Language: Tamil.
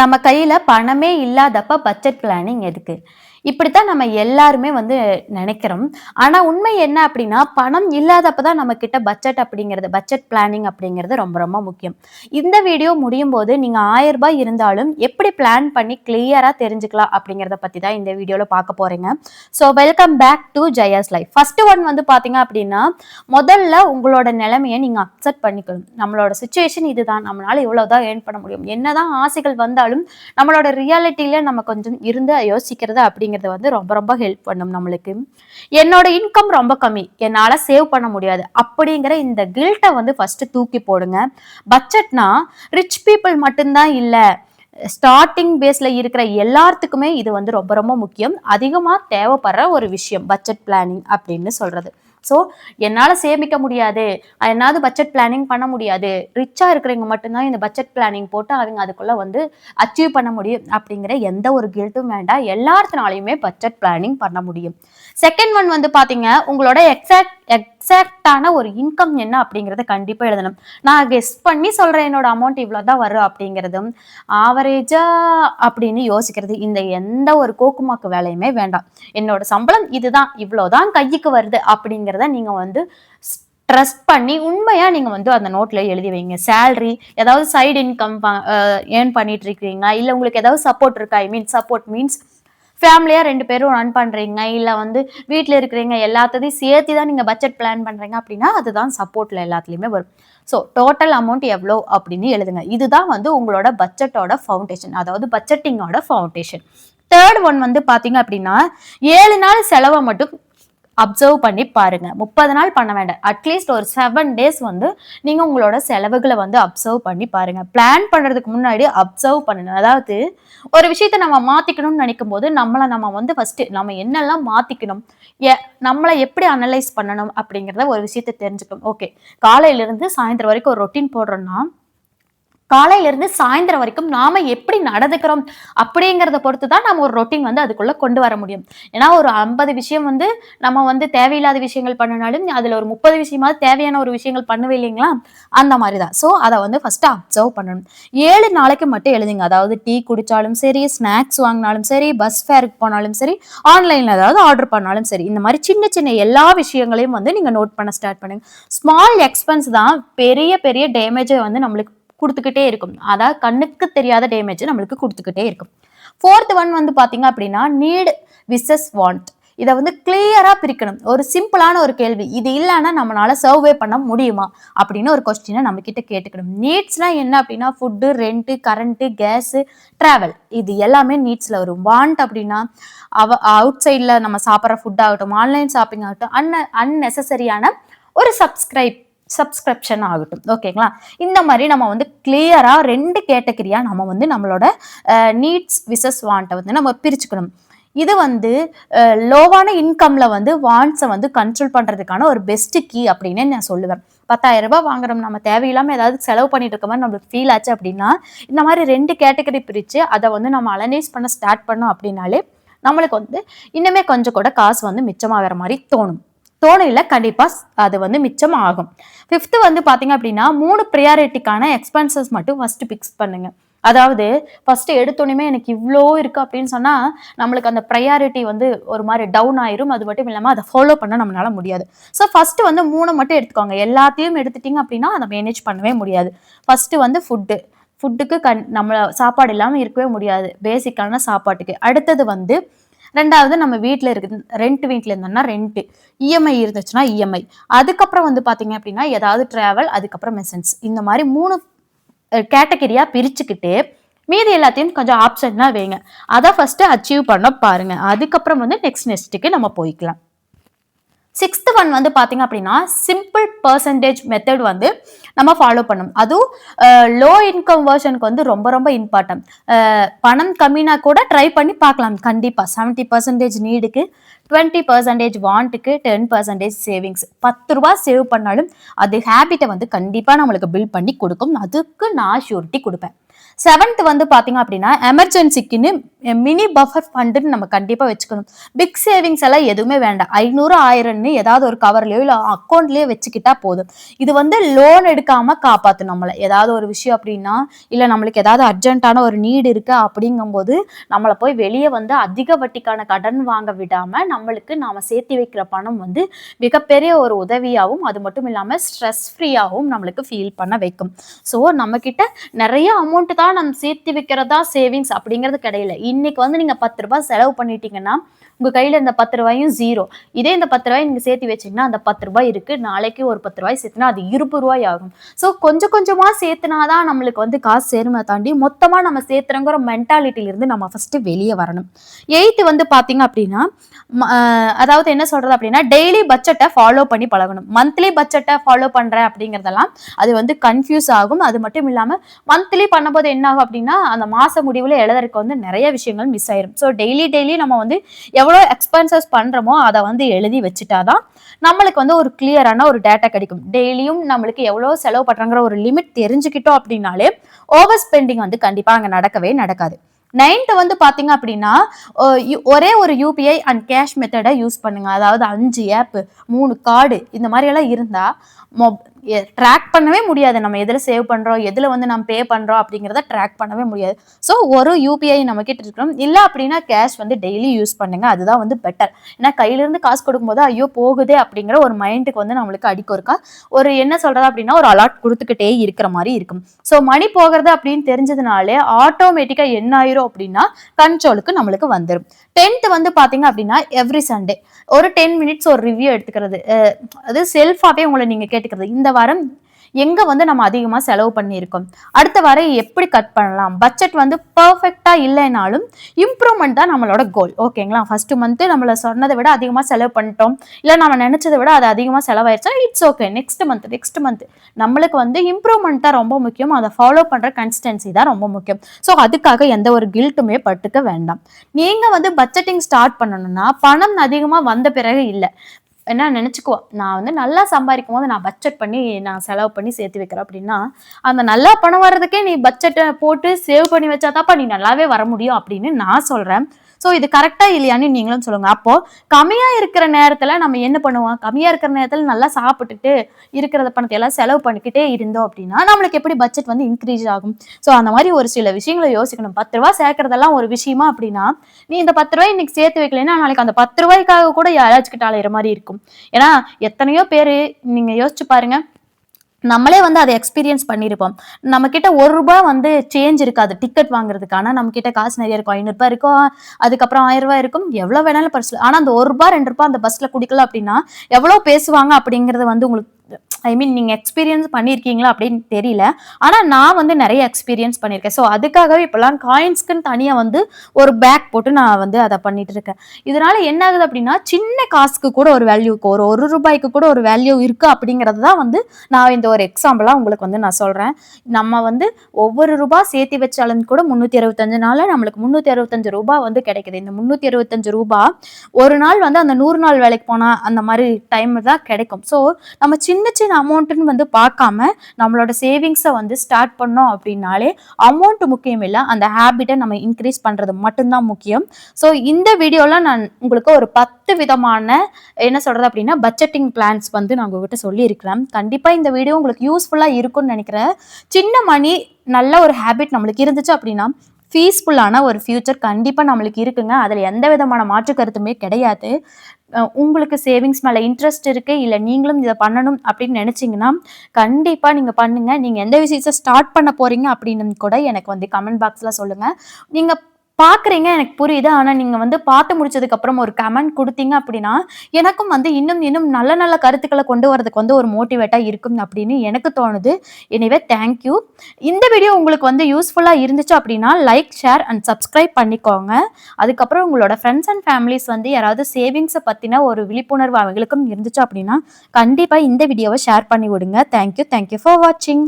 நம்ம கையில் பணமே இல்லாதப்ப பட்ஜெட் பிளானிங் எதுக்கு? இப்படித்தான் நம்ம எல்லாருமே வந்து நினைக்கிறோம். ஆனா உண்மை என்ன அப்படின்னா, பணம் இல்லாதப்ப தான் நம்ம கிட்ட பட்ஜெட் அப்படிங்கிறது பட்ஜெட் பிளானிங் அப்படிங்கிறது ரொம்ப ரொம்ப முக்கியம். இந்த வீடியோ முடியும் போது நீங்க ஆயிரம் ரூபாய் இருந்தாலும் எப்படி பிளான் பண்ணி கிளியரா தெரிஞ்சுக்கலாம் அப்படிங்கிறத பத்தி தான் இந்த வீடியோல பார்க்க போறீங்க. So welcome back to Jaya's life. First one வந்து பார்த்தீங்க அப்படின்னா, முதல்ல உங்களோட நிலைமைய நீங்க அக்செப்ட் பண்ணிக்கணும். நம்மளோட சுச்சுவேஷன் இதுதான். நம்மளால இவ்வளோ தான் ஏர்ன் பண்ண முடியும். என்னதான் ஆசைகள் வந்தாலும் நம்மளோட ரியாலிட்டியில நம்ம கொஞ்சம் இருந்து யோசிக்கிறது அப்படிங்கிறது வந்து ரொம்ப ரொம்ப ஹெல்ப் பண்ணும் நம்மளுக்கு. என்னோட இன்கம் ரொம்ப கம்மி. என்னால் சேவ் பண்ண முடியாது. அப்படிங்கிற இந்த கில்ட்டை வந்து ஃபஸ்ட்டு தூக்கி போடுங்க. பட்ஜெட்னா ரிச் பீப்புள் மட்டும்தான் இல்லை ஸ்டார்டிங் பேஸில் இருக்கிற எல்லாத்துக்குமே இது வந்து ரொம்ப ரொம்ப முக்கியம். அதிகமாக தேவைப்படுற ஒரு விஷயம் பட்ஜெட் பிளானிங் அப்படின்னு சொல்கிறது ஸோ என்னால் சேமிக்க முடியாது. என்னாவது பட்ஜெட் பிளானிங் பண்ண முடியாது. ரிச்சாக இருக்கிறவங்க மட்டும்தான் இந்த பட்ஜெட் பிளானிங் போட்டு அவங்க அதுக்குள்ளே வந்து அச்சீவ் பண்ண முடியும். அப்படிங்கிற எந்த ஒரு கில்ட்டும் வேண்டாம். எல்லாத்தினாலையுமே பட்ஜெட் பிளானிங் பண்ண முடியும். செகண்ட் ஒன் வந்து பார்த்தீங்க உங்களோட எக்ஸாக்ட் எக்ஸாக்டான ஒரு இன்கம் என்ன அப்படிங்கிறத கண்டிப்பாக எழுதணும். நான் கெஸ் பண்ணி சொல்கிறேன் என்னோட அமௌண்ட் இவ்வளோ தான் வரும் அப்படிங்கிறதும். ஆவரேஜா அப்படின்னு யோசிக்கிறது இந்த எந்த ஒரு கோக்குமாக்கு வேலையுமே வேண்டாம். என்னோட சம்பளம் இதுதான் இவ்வளோதான் கைக்கு வருது அப்படிங்கிறத நீங்கள் வந்து ட்ரஸ்ட் பண்ணி உண்மையாக நீங்கள் வந்து அந்த நோட்டில் எழுதி வைங்க. சேல்ரி ஏதாவது சைடு இன்கம் ஏர்ன் பண்ணிட்டு இருக்கீங்க இல்லை உங்களுக்கு ஏதாவது சப்போர்ட் இருக்கா? ஐ மீன் சப்போர்ட் மீன்ஸ் ஃபேமிலியாக ரெண்டு பேரும் ரன் பண்ணுறீங்க இல்லை வந்து வீட்டில் இருக்கிறீங்க எல்லாத்தையும் சேர்த்து தான் நீங்கள் பட்ஜெட் பிளான் பண்ணுறீங்க அப்படின்னா அதுதான் சப்போர்ட்டில் எல்லாத்துலேயுமே வரும். ஸோ டோட்டல் அமௌண்ட் எவ்வளோ அப்படின்னு எழுதுங்க. இதுதான் வந்து உங்களோட பட்ஜெட்டோட ஃபவுண்டேஷன் அதாவது பட்ஜெட்டிங்கோட ஃபவுண்டேஷன் தேர்ட் ஒன் வந்து பார்த்தீங்க அப்படின்னா ஏழு நாள் செலவை மட்டும் அப்சர்வ் பண்ணி பாருங்க. முப்பது நாள் பண்ண வேண்டாம். அட்லீஸ்ட் ஒரு செவன் டேஸ் வந்து நீங்க உங்களோட செலவுகளை வந்து அப்சர்வ் பண்ணி பாருங்க. பிளான் பண்றதுக்கு முன்னாடி அப்சர்வ் பண்ணணும். அதாவது ஒரு விஷயத்த நம்ம மாத்திக்கணும்னு நினைக்கும் போது நம்மளை நம்ம வந்து ஃபர்ஸ்ட் நம்ம என்னெல்லாம் மாத்திக்கணும்? எ நம்மளை எப்படி அனலைஸ் பண்ணணும் அப்படிங்கிறத ஒரு விஷயத்த தெரிஞ்சுக்கணும். ஓகே காலையில இருந்து சாயந்தரம் வரைக்கும் ஒரு ரொட்டீன் போடுறோம்னா காலையிலேருந்து சாயந்தரம் வரைக்கும் நாம எப்படி நடந்துக்கிறோம் அப்படிங்கிறத பொறுத்து தான் நம்ம ஒரு ரொட்டீன் வந்து அதுக்குள்ளே கொண்டு வர முடியும். ஏன்னா ஒரு ஐம்பது விஷயம் வந்து நம்ம வந்து தேவையில்லாத விஷயங்கள் பண்ணினாலும் அதில் ஒரு முப்பது விஷயமாவது தேவையான ஒரு விஷயங்கள் பண்ணுவே இல்லைங்களா? அந்த மாதிரி தான் ஸோ அதை வந்து ஃபஸ்ட்டு அப்சர்வ் பண்ணணும். ஏழு நாளைக்கு மட்டும் எழுதுங்க. அதாவது டீ குடித்தாலும் சரி ஸ்நாக்ஸ் வாங்கினாலும் சரி பஸ் ஃபேருக்கு போனாலும் சரி ஆன்லைனில் ஏதாவது ஆர்டர் பண்ணாலும் சரி இந்த மாதிரி சின்ன சின்ன எல்லா விஷயங்களையும் வந்து நீங்கள் நோட் பண்ண ஸ்டார்ட் பண்ணுங்க. ஸ்மால் எக்ஸ்பென்ஸ் தான் பெரிய பெரிய டேமேஜை வந்து நம்மளுக்கு கொடுத்துக்கிட்டே இருக்கும். அதாவது கண்ணுக்கு தெரியாத டேமேஜ் நம்மளுக்கு கொடுத்துக்கிட்டே இருக்கும். ஃபோர்த் ஒன் வந்து பார்த்தீங்க அப்படின்னா நீட் விசஸ் வாண்ட் இதை வந்து கிளியராக பிரிக்கணும். ஒரு சிம்பிளான ஒரு கேள்வி. இது இல்லைன்னா நம்மளால சர்வே பண்ண முடியுமா? அப்படின்னு ஒரு கொஸ்டினை நம்ம கிட்ட கேட்டுக்கணும். நீட்ஸ்னா என்ன அப்படின்னா food rent current gas travel இது எல்லாமே நீட்ஸில் வரும். வாண்ட் அப்படின்னா அவ அவுட் சைடில் நம்ம சாப்பிட்ற ஃபுட் ஆகட்டும் ஆன்லைன் ஷாப்பிங் ஆகட்டும் அன்ன அன்னெசரியான ஒரு சப்ஸ்கிரைப் சப்ஸ்கிரிப்ஷன் ஆகட்டும். ஓகேங்களா இந்த மாதிரி நம்ம வந்து கிளியராக ரெண்டு கேட்டகரியாக நம்ம வந்து நம்மளோட நீட்ஸ் விசஸ் வாண்ட்டை வந்து நம்ம பிரிச்சுக்கணும். இது வந்து லோவான இன்கம்ல வந்து வாண்ட்ஸை வந்து கண்ட்ரோல் பண்ணுறதுக்கான ஒரு பெஸ்ட் கீ அப்படின்னு நான் சொல்லுவேன். பத்தாயிரம் ரூபாய் வாங்குறோம். நம்ம தேவையில்லாமல் ஏதாவது செலவு பண்ணிட்டு இருக்க மாதிரி நம்மளுக்கு ஃபீல் ஆச்சு அப்படின்னா இந்த மாதிரி ரெண்டு கேட்டகரி பிரித்து அதை வந்து நம்ம அலனைஸ் பண்ண ஸ்டார்ட் பண்ணோம் அப்படின்னாலே நம்மளுக்கு வந்து இன்னுமே கொஞ்சம் கூட காசு வந்து மிச்சமாகிற மாதிரி தோணும். தோணையில் கண்டிப்பாக அது வந்து மிச்சம் ஆகும் ஃபிஃப்த்து வந்து பார்த்தீங்க அப்படின்னா மூணு ப்ரியாரிட்டிக்கான எக்ஸ்பென்சஸ் மட்டும் ஃபஸ்ட்டு ஃபிக்ஸ் பண்ணுங்கள் அதாவது ஃபஸ்ட்டு எடுத்தோடனே எனக்கு இவ்வளோ இருக்குது அப்படின்னு சொன்னால் நம்மளுக்கு அந்த ப்ரையாரிட்டி வந்து ஒரு மாதிரி டவுன் ஆயிரும். அது மட்டும் இல்லாமல் அதை ஃபாலோ பண்ண நம்மளால முடியாது. ஸோ ஃபஸ்ட்டு வந்து மூணு மட்டும் எடுத்துக்கோங்க. எல்லாத்தையும் எடுத்துட்டீங்க அப்படின்னா அதை மேனேஜ் பண்ணவே முடியாது. ஃபஸ்ட்டு வந்து ஃபுட்டு ஃபுட்டுக்கு கண் நம்ம சாப்பாடு இல்லாமல் இருக்கவே முடியாது. பேசிக்கான சாப்பாட்டுக்கு. அடுத்தது வந்து ரெண்டாவது நம்ம வீட்டில் இருக்கு ரெண்ட் வீட்டில் இருந்தோம்னா ரெண்ட்டு இஎம்ஐ இருந்துச்சுன்னா இஎம்ஐ அதுக்கப்புறம் வந்து பார்த்தீங்க அப்படின்னா ஏதாவது ட்ராவல் அதுக்கப்புறம் மெசன்ஸ் இந்த மாதிரி மூணு கேட்டகரியாக பிரிச்சுக்கிட்டு மீதி எல்லாத்தையும் கொஞ்சம் ஆப்ஷன்னா வைங்க. அதை ஃபஸ்ட்டு அச்சீவ் பண்ண பாருங்கள் அதுக்கப்புறம் வந்து நெக்ஸ்ட் நெக்ஸ்ட்டுக்கு நம்ம போய்க்கலாம். சிக்ஸ்த் ஒன் வந்து பார்த்தீங்க அப்படின்னா சிம்பிள் பர்சன்டேஜ் மெத்தட் வந்து நம்ம ஃபாலோ பண்ணணும் அதுவும் லோ இன்கம் வேர்ஷனுக்கு வந்து ரொம்ப ரொம்ப இம்பார்ட்டன்ட் பணம் கம்மினா கூட ட்ரை பண்ணி பார்க்கலாம். கண்டிப்பாக செவன்ட்டி பர்சன்டேஜ் நீடுக்கு டுவெண்ட்டி பர்சன்டேஜ் வாண்ட்டுக்கு டென் பர்சன்டேஜ் சேவிங்ஸ் பத்து ரூபா சேவ் பண்ணாலும் அது ஹேபிட்டை வந்து கண்டிப்பாக நம்மளுக்கு பில்ட் பண்ணி கொடுக்கும். அதுக்கு நான் ஷூரிட்டி கொடுப்பேன். செவன்த் வந்து பாத்தீங்க அப்படின்னா எமர்ஜென்சிக்குன்னு மினி பஃபர் ஃபண்டுன்னு நம்ம கண்டிப்பா வச்சுக்கணும். பிக் சேவிங்ஸ் எல்லாம் எதுவுமே வேண்டாம். ஐநூறு ஆயிரம்னு ஏதாவது ஒரு கவர்லயோ இல்ல அக்கௌண்ட்லயோ வச்சுக்கிட்டா போதும். இது வந்து லோன் எடுக்காம காப்பாத்தும் நம்மளை. ஏதாவது ஒரு விஷயம் அப்படின்னா இல்ல நம்மளுக்கு ஏதாவது அர்ஜென்ட்டான ஒரு நீடு இருக்கு அப்படிங்கும்போது நம்மளை போய் வெளியே வந்து அதிக வட்டிக்கான கடன் வாங்க விடாம நம்மளுக்கு நாம சேர்த்து வைக்கிற பணம் வந்து மிகப்பெரிய ஒரு உதவியாகவும் அது மட்டும் இல்லாமல் ஸ்ட்ரெஸ் ஃப்ரீயாகவும் நம்மளுக்கு ஃபீல் பண்ண வைக்கும். ஸோ நம்ம கிட்ட நிறைய அமௌண்ட் தான் நம்ம சேர்த்து வைக்கிறதா சேவிங்ஸ் அப்படிங்கிறது கிடையில. இன்னைக்கு வந்து நீங்கள் பத்து ரூபாய் செலவு பண்ணிட்டீங்கன்னா உங்கள் கையில் இந்த பத்து ரூபாயும் ஜீரோ இதே இந்த பத்து ரூபாய் நீங்கள் சேர்த்து வச்சீங்கன்னா அந்த பத்து ரூபாய் இருக்கு. நாளைக்கு ஒரு பத்து ரூபாய் சேர்த்துனா அது இருபது ரூபாய் ஆகும். ஸோ கொஞ்சம் கொஞ்சமா சேர்த்துனாதான் நம்மளுக்கு வந்து காசு சேருமே தாண்டி மொத்தமாக நம்ம சேர்த்துறங்கிற மென்டாலிட்டியிலேருந்து நம்ம ஃபஸ்ட்டு வெளியே வரணும். எயித்து வந்து பார்த்தீங்க அப்படின்னா அதாவது என்ன சொல்றது அப்படின்னா டெய்லி பட்ஜெட்டை ஃபாலோ பண்ணி பழகணும். மந்த்லி பட்ஜெட்டை ஃபாலோ பண்றேன் அப்படிங்கறதெல்லாம் அது வந்து கன்ஃபியூஸ் ஆகும். அது மட்டும் இல்லாம மந்த்லி பண்ணும்போது என்ன ஆகும் அப்படின்னா அந்த மாச முடிவுல எழுதுறதுக்கு வந்து நிறைய விஷயங்கள் மிஸ் ஆயிரும். ஸோ டெய்லி டெய்லி நம்ம வந்து எவ்வளோ எக்ஸ்பென்சஸ் பண்றோமோ அதை வந்து எழுதி வச்சுட்டாதான் நம்மளுக்கு வந்து ஒரு கிளியரான ஒரு டேட்டா கிடைக்கும். டெய்லியும் நம்மளுக்கு எவ்வளோ செலவு பண்றங்கிற ஒரு லிமிட் தெரிஞ்சுக்கிட்டோம் அப்படின்னாலே ஓவர் ஸ்பெண்டிங் வந்து கண்டிப்பா அங்க நடக்கவே நடக்காது. நைன்த் வந்து பார்த்தீங்க அப்படின்னா யு- ஒரே ஒரு யூபிஐ அண்ட் கேஷ் மெத்தடை யூஸ் பண்ணுங்க. அதாவது அஞ்சு ஆப் மூணு கார்டு இந்த மாதிரி எல்லாம் இருந்தா ட்ராக் பண்ணவே முடியாது. நம்ம எதில் சேவ் பண்ணுறோம் எதில் வந்து நம்ம பே பண்ணுறோம் அப்படிங்கிறத ட்ராக் பண்ணவே முடியாது. ஸோ ஒரு யூபிஐ நம்ம கிட்ட இருக்கணும். இல்லை அப்படின்னா கேஷ் வந்து டெய்லி யூஸ் பண்ணுங்க. அதுதான் வந்து பெட்டர் ஏன்னா கையிலேருந்து காசு கொடுக்கும்போது ஐயோ போகுதே அப்படிங்கிற ஒரு மைண்டுக்கு வந்து நம்மளுக்கு அடிக்க இருக்கா ஒரு என்ன சொல்கிறது அப்படின்னா ஒரு அலாட் கொடுத்துக்கிட்டே இருக்கிற மாதிரி இருக்கும். ஸோ மணி போகிறது அப்படின்னு தெரிஞ்சதுனாலே ஆட்டோமேட்டிக்காக என்ன ஆயிரும் அப்படின்னா கண்ட்ரோலுக்கு நம்மளுக்கு வந்துடும் டென்த் வந்து பார்த்தீங்க அப்படின்னா எவ்ரி சண்டே ஒரு டென் மினிட்ஸ் ஒரு ரிவ்யூ எடுத்துக்கிறது. அது செல்ஃபாகவே உங்களை நீங்கள் கேட்டுக்கிறது. இந்த வாரம் எங்க வந்து நம்ம அதிகமா செலவு பண்ணியிருக்கோம்? அடுத்த வாரம் எப்படி கட் பண்ணலாம்? பட்ஜெட் வந்து பர்ஃபெக்டா இல்லைனாலும் இம்ப்ரூவ்மெண்ட் தான் நம்மளோட கோல் ஓகேங்களா? ஃபர்ஸ்ட் மந்த் நம்மள சொன்னதை விட அதிகமா செலவு பண்ணிட்டோம். இல்ல நம்ம நினைச்சதை விட அது அதிகமா செலவாயிருச்சா? It's okay next month next month நம்மளுக்கு வந்து இம்ப்ரூவ்மெண்ட் தான் ரொம்ப முக்கியம். அதை ஃபாலோ பண்ற கன்சிஸ்டன்சி தான் ரொம்ப முக்கியம். ஸோ அதுக்காக எந்த ஒரு கில்ட்டுமே பட்டுக்க வேண்டாம். நீங்க வந்து பட்ஜெட்டிங் ஸ்டார்ட் பண்ணணும்னா பணம் அதிகமா வந்த பிறகு இல்லை. என்ன நினச்சிக்குவா நான் வந்து நல்லா சம்பாதிக்கும் போது நான் பட்ஜெட் பண்ணி நான் செலவு பண்ணி சேர்த்து வைக்கிறேன். அப்படின்னா அந்த நல்லா பணம் வர்றதுக்கே நீ பட்ஜெட்டை போட்டு சேவ் பண்ணி வச்சாதாப்பா நீ நல்லாவே வர முடியும் அப்படின்னு நான் சொல்கிறேன் ஸோ இது கரெக்டாக இல்லையான்னு நீங்களும் சொல்லுங்க. அப்போ கம்மியாக இருக்கிற நேரத்தில் நம்ம என்ன பண்ணுவோம்? கம்மியாக இருக்கிற நேரத்தில் நல்லா சாப்பிட்டுட்டு இருக்கிறத பணத்தை எல்லாம் செலவு பண்ணிக்கிட்டே இருந்தோம் அப்படின்னா நம்மளுக்கு எப்படி பட்ஜெட் வந்து இன்க்ரீஸ் ஆகும்? ஸோ அந்த மாதிரி ஒரு சில விஷயங்களை யோசிக்கணும். பத்து ரூபா சேர்க்கறதெல்லாம் ஒரு விஷயமா அப்படின்னா நீ இந்த பத்து ரூபாய் இன்னைக்கு சேர்த்து வைக்கலன்னா நாளைக்கு அந்த பத்து ரூபாய்க்காக கூட யாராச்சும் கிட்ட அலையிற மாதிரி இருக்கும். ஏன்னா எத்தனையோ பேர் நீங்க யோசிச்சு பாருங்க நம்மளே வந்து அதை எக்ஸ்பீரியன்ஸ் பண்ணியிருப்போம் நம்ம கிட்ட ஒரு ரூபாய் வந்து சேஞ்ச் இருக்காது டிக்கெட் வாங்குறதுக்கான நம்ம கிட்ட காசு நிறைய இருக்கும். ஐநூறுபா இருக்கும் அதுக்கப்புறம் ஆயிரம் ரூபாய் இருக்கும். எவ்வளவு வேணாலும் பர்ஸ்ல ஆனா அந்த ஒரு ரூபாய் ரெண்டு ரூபாய் அந்த பஸ்ல குடிக்கல அப்படின்னா எவ்வளவு பேசுவாங்க அப்படிங்கறது வந்து உங்களுக்கு ஐ மீன் நீங்க எக்ஸ்பீரியன்ஸ் பண்ணியிருக்கீங்களா அப்படின்னு தெரியல. ஆனா நான் வந்து நிறைய எக்ஸ்பீரியன்ஸ் பண்ணியிருக்கேன் ஸோ அதுக்காகவே இப்பெல்லாம் காயின்ஸ்க்குன்னு தனியா வந்து ஒரு பேக் போட்டு நான் வந்து அதை பண்ணிட்டு இருக்கேன். இதனால என்ன ஆகுது அப்படின்னா சின்ன காசுக்கு கூட ஒரு வேல்யூ ஒரு ஒரு ரூபாய்க்கு கூட ஒரு வேல்யூ இருக்கு அப்படிங்கிறது தான் வந்து நான் இந்த ஒரு எக்ஸாம்பிளா உங்களுக்கு வந்து நான் சொல்றேன். நம்ம வந்து ஒவ்வொரு ரூபாய் சேர்த்து வச்சாலும் கூட முந்நூற்றி அறுபத்தஞ்சு நாளில் நம்மளுக்கு முந்நூற்றி அறுபத்தஞ்சு ரூபாய் வந்து கிடைக்குது. இந்த முந்நூற்றி அறுபத்தஞ்சு ரூபாய் ஒரு நாள் வந்து அந்த நூறு நாள் வேலைக்கு போனால் அந்த மாதிரி டைம் தான் கிடைக்கும். ஸோ நம்ம சின்ன சின்ன அமௌண்ட்டுன்னு வந்து பார்க்காம நம்மளோட சேவிங்ஸை வந்து ஸ்டார்ட் பண்ணோம் அப்படின்னாலே அமௌண்ட் முக்கியம் இல்லை அந்த ஹேபிட்டை நம்ம இன்க்ரீஸ் பண்ணுறது மட்டும்தான் முக்கியம். ஸோ இந்த வீடியோவில் நான் உங்களுக்கு ஒரு பத்து விதமான என்ன சொல்கிறது அப்படின்னா பட்ஜெட்டிங் பிளான்ஸ் வந்து நான் உங்ககிட்ட சொல்லியிருக்கிறேன். கண்டிப்பாக இந்த வீடியோ உங்களுக்கு யூஸ்ஃபுல்லாக இருக்கும்னு நினைக்கிறேன். சின்ன மணி நல்ல ஒரு ஹேபிட் நம்மளுக்கு இருந்துச்சு அப்படின்னா பீஸ்ஃபுல்லான ஒரு ஃபியூச்சர் கண்டிப்பாக நம்மளுக்கு இருக்குங்க. அதில் எந்த விதமான மாற்று கருத்துமே கிடையாது. உங்களுக்கு சேவிங்ஸ் மேலே இன்ட்ரெஸ்ட் இருக்குது இல்லை நீங்களும் இதை பண்ணணும் அப்படின்னு நினச்சிங்கன்னா கண்டிப்பாக நீங்கள் பண்ணுங்கள் நீங்கள் எந்த விஷயத்தை ஸ்டார்ட் பண்ண போகிறீங்க அப்படின்னு கூட எனக்கு வந்து கமெண்ட் பாக்ஸில் சொல்லுங்கள் நீங்கள் பார்க்குறீங்க எனக்கு புரியுது. ஆனால் நீங்கள் வந்து பார்த்து முடிச்சதுக்கு அப்புறம் ஒரு கமெண்ட் கொடுத்தீங்க அப்படின்னா எனக்கும் வந்து இன்னும் இன்னும் நல்ல நல்ல கருத்துக்களை கொண்டு வரதுக்கு வந்து ஒரு மோட்டிவேட்டாக இருக்கும் அப்படின்னு எனக்கு தோணுது. எனிவே தேங்க்யூ இந்த வீடியோ உங்களுக்கு வந்து யூஸ்ஃபுல்லாக இருந்துச்சு அப்படின்னா லைக் ஷேர் அண்ட் சப்ஸ்கிரைப் பண்ணிக்கோங்க. அதுக்கப்புறம் உங்களோட ஃப்ரெண்ட்ஸ் அண்ட் ஃபேமிலிஸ் வந்து யாராவது சேவிங்ஸை பற்றின ஒரு விழிப்புணர்வு அவங்களுக்கும் இருந்துச்சு அப்படின்னா கண்டிப்பாக இந்த வீடியோவை ஷேர் பண்ணி விடுங்க தேங்க்யூ தேங்க்யூ ஃபார் வாட்சிங்